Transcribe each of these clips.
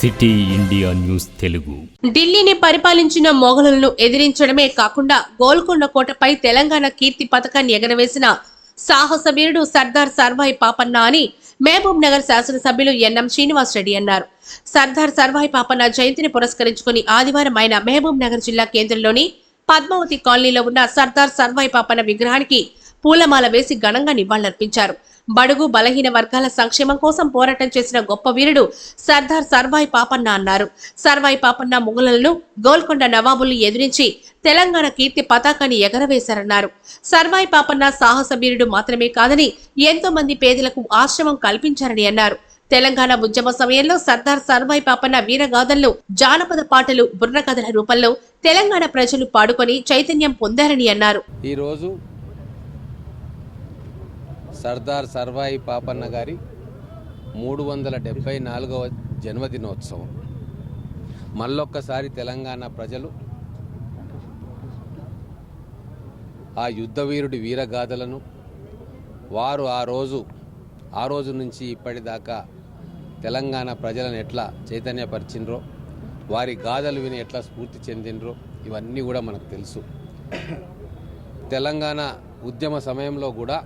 City India news Telugu. ఢిల్లీని పరిపాలించిన మొఘలులను ఎదిరించడమే కాకుండా గోల్కొండ కోటపై తెలంగాణ కీర్తి పథకాన్ని ఎగరవేసిన సాహసవీరుడు సర్దార్ సర్వాయి పాపన్న అని మహబూబ్ నగర్ శాసనసభ్యులు ఎన్ఎం శ్రీనివాస్ రెడ్డి అన్నారు. సర్దార్ సర్వాయి పాపన్న జయంతిని పురస్కరించుకుని ఆదివారం ఆయన మహబూబ్ నగర్ జిల్లా కేంద్రంలోని పద్మావతి కాలనీలో ఉన్న సర్దార్ సర్వాయి పాపన్న విగ్రహానికి పూలమాల వేసి ఘనంగా నివాళులర్పించారు. బడుగు బలహీన వర్గాల సంక్షేమం కోసం పోరాటం చేసిన గొప్ప వీరుడు సర్దార్ సర్వాయి పాపన్న అన్నారు. సర్వాయి పాపన్న ముగులను గోల్కొండ నవాబుల్ని ఎదిరించి తెలంగాణ కీర్తి పతాకాన్ని ఎగరవేశారన్నారు. సర్వాయి పాపన్న సాహస వీరుడు మాత్రమే కాదని ఎంతో మంది పేదలకు ఆశ్రమం కల్పించారని అన్నారు. తెలంగాణ ఉద్యమ సమయంలో సర్దార్ సర్వాయి పాపన్న వీరగాథల్లో జానపద పాటలు బుర్రకథల రూపంలో తెలంగాణ ప్రజలు పాడుకొని చైతన్యం పొందారని అన్నారు. ఈ రోజు సర్దార్ సర్వాయి పాపన్న గారి మూడు వందల డెబ్భై నాలుగవ జన్మదినోత్సవం. మళ్ళొక్కసారి తెలంగాణ ప్రజలు ఆ యుద్ధవీరుడి వీరగాథలను వారు ఆ రోజు ఆ రోజు నుంచి ఇప్పటిదాకా తెలంగాణ ప్రజలను ఎట్లా చైతన్యపరిచిండ్రో వారి గాథలు విని ఎట్లా స్ఫూర్తి చెందినరో ఇవన్నీ కూడా మనకు తెలుసు. తెలంగాణ ఉద్యమ సమయంలో కూడా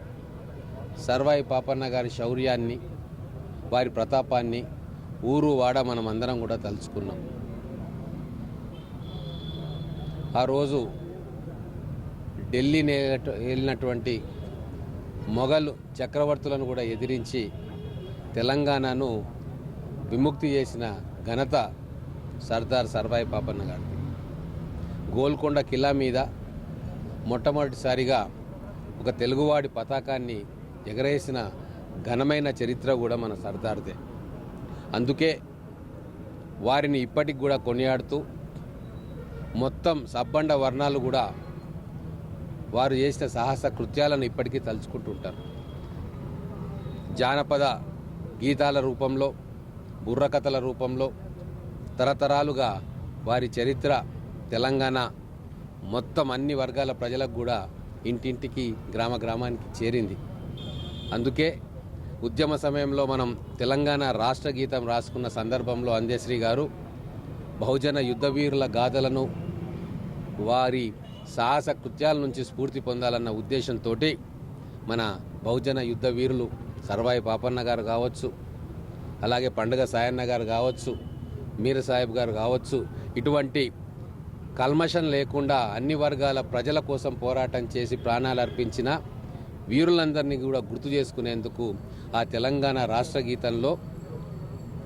సర్వాయి పాపన్న గారి శౌర్యాన్ని వారి ప్రతాపాన్ని ఊరు వాడ మనం అందరం కూడా తలుచుకున్నాం. ఆ రోజు ఢిల్లీ వెళ్ళినటువంటి మొఘలు చక్రవర్తులను కూడా ఎదిరించి తెలంగాణను విముక్తి చేసిన ఘనత సర్దార్ సర్వాయి పాపన్న గారిది. గోల్కొండ కిలా మీద మొట్టమొదటిసారిగా ఒక తెలుగువాడి పతాకాన్ని ఎగరేసిన ఘనమైన చరిత్ర కూడా మన సర్దార్దే. అందుకే వారిని ఇప్పటికి కూడా కొనియాడుతూ మొత్తం సబ్బండ వర్ణాలు కూడా వారు చేసిన సాహస కృత్యాలను ఇప్పటికీ తలుచుకుంటుంటారు. జానపద గీతాల రూపంలో బుర్రకథల రూపంలో తరతరాలుగా వారి చరిత్ర తెలంగాణ మొత్తం అన్ని వర్గాల ప్రజలకు కూడా ఇంటింటికి గ్రామ గ్రామానికి చేరింది. అందుకే ఉద్యమ సమయంలో మనం తెలంగాణ రాష్ట్ర గీతం రాసుకున్న సందర్భంలో అంజశ్రీ గారు బహుజన యుద్ధవీరుల గాథలను వారి సాహస కృత్యాల నుంచి స్ఫూర్తి పొందాలన్న ఉద్దేశంతో మన బహుజన యుద్ధ వీరులు సర్వాయి పాపన్న గారు కావచ్చు అలాగే పండుగ సాయన్న గారు కావచ్చు మీర సాహెబ్ గారు కావచ్చు ఇటువంటి కల్మషం లేకుండా అన్ని వర్గాల ప్రజల కోసం పోరాటం చేసి ప్రాణాలు అర్పించిన వీరులందరినీ కూడా గుర్తు చేసుకునేందుకు ఆ తెలంగాణ రాష్ట్ర గీతంలో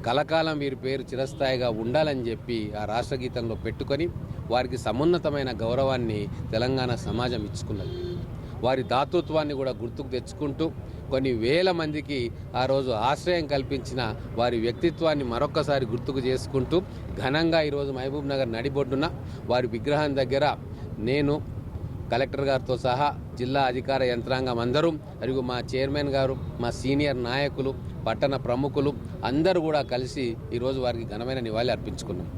కలకాలం వీరి పేరు చిరస్థాయిగా ఉండాలని చెప్పి ఆ రాష్ట్ర గీతంలో పెట్టుకొని వారికి సమున్నతమైన గౌరవాన్ని తెలంగాణ సమాజం ఇచ్చుకున్నది. వారి దాతృత్వాన్ని కూడా గుర్తుకు తెచ్చుకుంటూ కొన్ని వేల మందికి ఆ రోజు ఆశ్రయం కల్పించిన వారి వ్యక్తిత్వాన్ని మరొక్కసారి గుర్తుకు చేసుకుంటూ ఘనంగా ఈరోజు మహబూబ్ నగర్ నడిబొడ్డున వారి విగ్రహం దగ్గర నేను కలెక్టర్ గారితో సహా జిల్లా అధికార యంత్రాంగం అందరూ మరియు మా చైర్మన్ గారు మా సీనియర్ నాయకులు పట్టణ ప్రముఖులు అందరూ కూడా కలిసి ఈరోజు వారికి ఘనమైన నివాళి అర్పించుకున్నాం.